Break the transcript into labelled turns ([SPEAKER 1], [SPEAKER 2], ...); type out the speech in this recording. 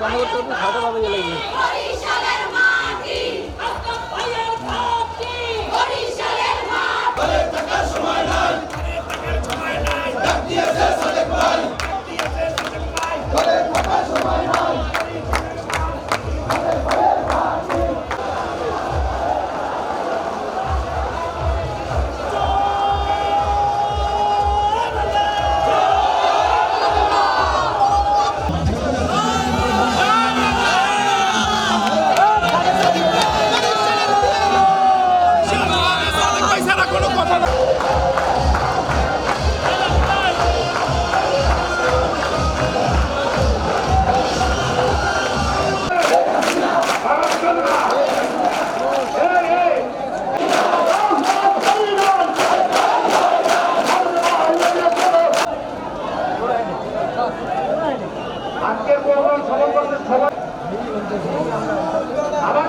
[SPEAKER 1] বরিশালের
[SPEAKER 2] আজকের প্রোগ্রাম করতে সবাই আবার